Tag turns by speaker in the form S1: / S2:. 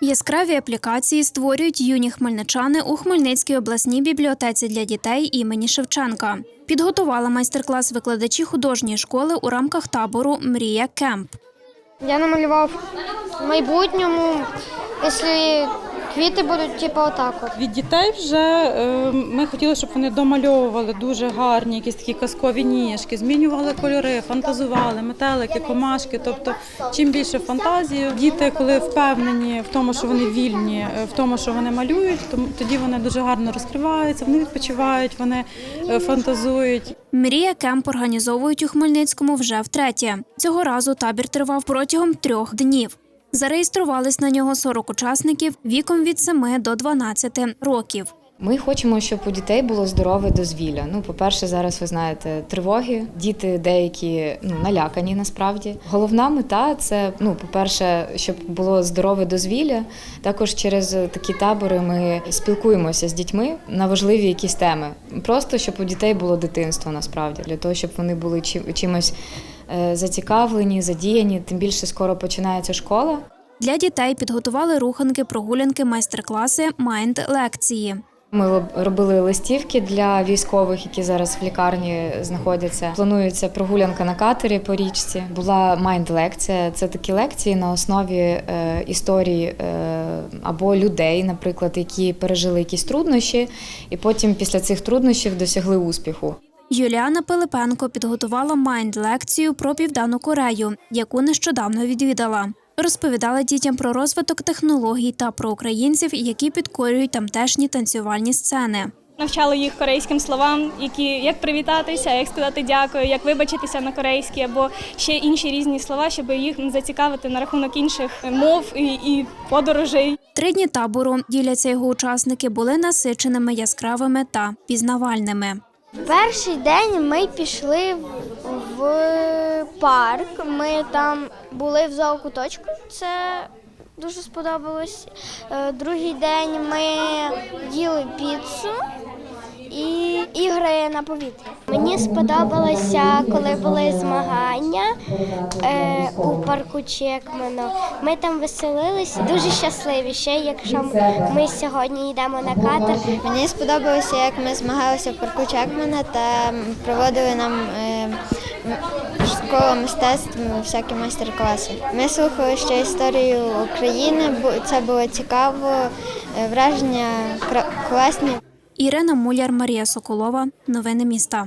S1: Яскраві аплікації створюють юні хмельничани у Хмельницькій обласній бібліотеці для дітей імені Шевченка. Підготувала майстер-клас викладачі художньої школи у рамках табору Мрія Кемп.
S2: Я намалював в майбутньому, якщо квіти будуть, типу, отак от.
S3: Від дітей вже е, ми хотіли, щоб вони домальовували дуже гарні, якісь такі казкові ніжки, змінювали кольори, фантазували, метелики, комашки. Тобто, чим більше фантазії, діти, коли впевнені в тому, що вони вільні, е, в тому, що вони малюють, то тоді вони дуже гарно розкриваються, вони відпочивають, вони е, фантазують.
S1: Мрія Кемп організовують у Хмельницькому вже втретє. Цього разу табір тривав протягом трьох днів. Зареєструвались на нього 40 учасників віком від 7 до 12 років.
S4: Ми хочемо, щоб у дітей було здорове дозвілля. Ну, по-перше, зараз ви знаєте тривоги. Діти деякі ну налякані насправді. Головна мета це ну, по-перше, щоб було здорове дозвілля. Також через такі табори ми спілкуємося з дітьми на важливі якісь теми. Просто щоб у дітей було дитинство насправді, для того, щоб вони були чимось зацікавлені, задіяні. Тим більше скоро починається школа.
S1: Для дітей підготували руханки, прогулянки, майстер-класи, майнд-лекції.
S4: Ми робили листівки для військових, які зараз в лікарні знаходяться. Планується прогулянка на катері по річці. Була майнд-лекція. Це такі лекції на основі е, історії е, або людей, наприклад, які пережили якісь труднощі, і потім після цих труднощів досягли успіху.
S1: Юліана Пилипенко підготувала майнд-лекцію про Південну Корею, яку нещодавно відвідала. Розповідала дітям про розвиток технологій та про українців, які підкорюють тамтешні танцювальні сцени.
S5: Навчали їх корейським словам, які як привітатися, як сказати дякую, як вибачитися на корейській, або ще інші різні слова, щоб їх зацікавити на рахунок інших мов і, і подорожей.
S1: Три дні табору діляться його учасники були насиченими, яскравими та пізнавальними.
S2: Перший день ми пішли в парк. Ми там були в зоокуточку. Це дуже сподобалось. Е, Другий день ми їли піцу і ігри на повітрі. Мені сподобалося, коли були змагання е, у парку Чекмено. Ми там веселилися, дуже щасливі. Ще якщо ми сьогодні йдемо на катер.
S6: Мені сподобалося, як ми змагалися в парку Чекмана та проводили нам е, школа мистецтв всякі майстер-класи. Ми слухали ще історію України, це було цікаво, е, враження класні.
S1: Ірина Муляр, Марія Соколова. Новини міста.